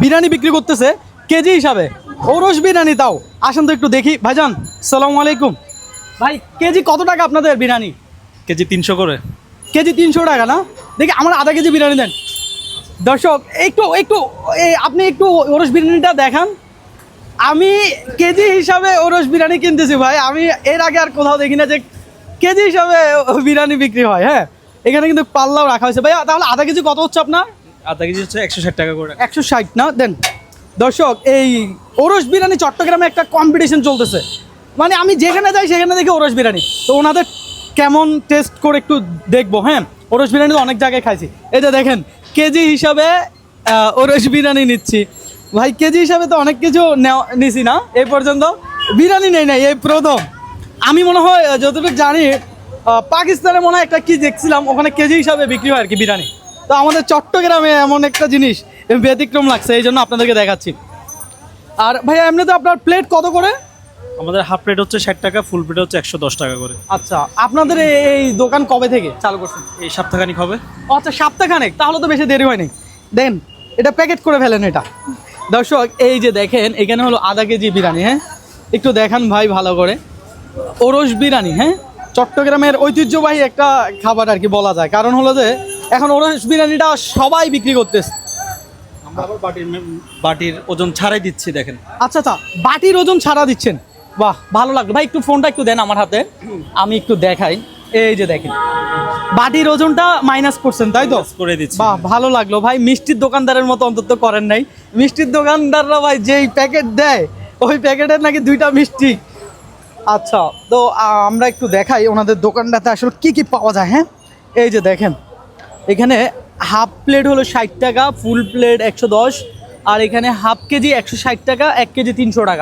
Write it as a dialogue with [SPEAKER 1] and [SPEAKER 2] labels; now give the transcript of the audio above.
[SPEAKER 1] বিরিয়ানি বিক্রি করতেছে কেজি হিসাবে। ওরস বিরিয়ানি তাও। আসেন তো একটু দেখি। ভাইজান সালামু আলাইকুম। ভাই কেজি কত টাকা আপনাদের বিরিয়ানি?
[SPEAKER 2] কেজি তিনশো করে।
[SPEAKER 1] কেজি তিনশো টাকা না? দেখি আমার আধা কেজি বিরিয়ানি দেন। দর্শক একটু একটু আপনি একটু ওরস বিরিয়ানিটা দেখান। আমি কেজি হিসাবে ওরস বিরিয়ানি কিনতেছি ভাই। আমি এর আগে আর কোথাও দেখি না যে কেজি হিসাবে বিরিয়ানি বিক্রি হয় হ্যাঁ? এখানে কিন্তু পাল্লাও রাখা হয়েছে। ভাই তাহলে আধা কেজি কত হচ্ছে আপনার?
[SPEAKER 2] আধা কেজি হচ্ছে একশো ষাট টাকা করে।
[SPEAKER 1] একশো ষাট, না? দেন। দর্শক, এই ওরস বিরিয়ানি চট্টগ্রামে একটা কম্পিটিশন চলতেছে। মানে আমি যেখানে যাই, সেখানে দেখি ওরস বিরিয়ানি। তো ওনাদের কেমন টেস্ট করে একটু দেখব হ্যাঁ? ওরস বিরিয়ানি অনেক জায়গায় খাইছি। এই যে দেখেন, কেজি হিসাবে ওরস বিরিয়ানি নিচ্ছি। ভাই, কেজি হিসাবে তো অনেক কিছু নেওয়া, নিছি না। এই পর্যন্ত বিরিয়ানি নেই, নাই, এই প্রথম। আমি মনে হয়, যতটুকু জানি পাকিস্তানে মনে হয় একটা কি দেখছিলাম, ওখানে কেজি হিসাবে বিক্রি হয় আর কি বিরিয়ানি। তো আমাদের চট্টগ্রামে এমন একটা জিনিস ব্যতিক্রম লাগছে এই জন্য আপনাদেরকে দেখাচ্ছি। আর ভাইয়া এমনিতে আপনার প্লেট কত করে?
[SPEAKER 2] আমাদের হাফ প্লেট হচ্ছে ষাট টাকা ফুল প্লেট হচ্ছে একশো দশ টাকা করে।
[SPEAKER 1] আচ্ছা আপনাদের এই- দোকান কবে থেকে চালু করছেন?
[SPEAKER 2] এই সপ্তাহখানিক হবে।
[SPEAKER 1] আচ্ছা সপ্তাহখানেক? তাহলে তো বেশি দেরি হয়নি। দেন এটা প্যাকেট করে ফেলেন এটা। দর্শক এই যে দেখেন এখানে হলো আধা কেজি বিরিয়ানি হ্যাঁ? একটু দেখান ভাই ভালো করে। ওরস বিরিয়ানি হ্যাঁ? চট্টগ্রামের ঐতিহ্যবাহী একটা খাবার আর কি বলা যায়। কারণ হলো যে এখন ওরস বিরিয়ানিটা সবাই বিক্রি করতেছে।
[SPEAKER 2] বাটির বাটির ওজন ছাড়াই দিচ্ছি দেখেন।
[SPEAKER 1] আচ্ছা আচ্ছা বাটির ওজন ছাড়া দিচ্ছেন। বাহ ভালো লাগল। ভাই একটু ফোনটা একটু দেন আমার হাতে। আমি একটু দেখাই। এই যে দেখেন বাটির ওজনটা মাইনাস করছেন তাই তো?
[SPEAKER 2] করে দিচ্ছি।
[SPEAKER 1] বাহ ভালো লাগল। ভাই মিষ্টির দোকানদারের মতো অন্তত করেন নাই। মিষ্টির দোকানদাররা ভাই যেই প্যাকেট দেয় ওই প্যাকেটের নাকি দুইটা মিষ্টি। আচ্ছা তো আমরা একটু দেখাই ওনাদের দোকানটাতে আসলে কি কি পাওয়া যায় হ্যাঁ? এই যে দেখেন এখানে হাফ প্লেট হলো ষাট টাকা, ফুল প্লেট একশো দশ, আর এখানে হাফ কেজি একশো ষাট টাকা, এক কেজি তিনশো টাকা।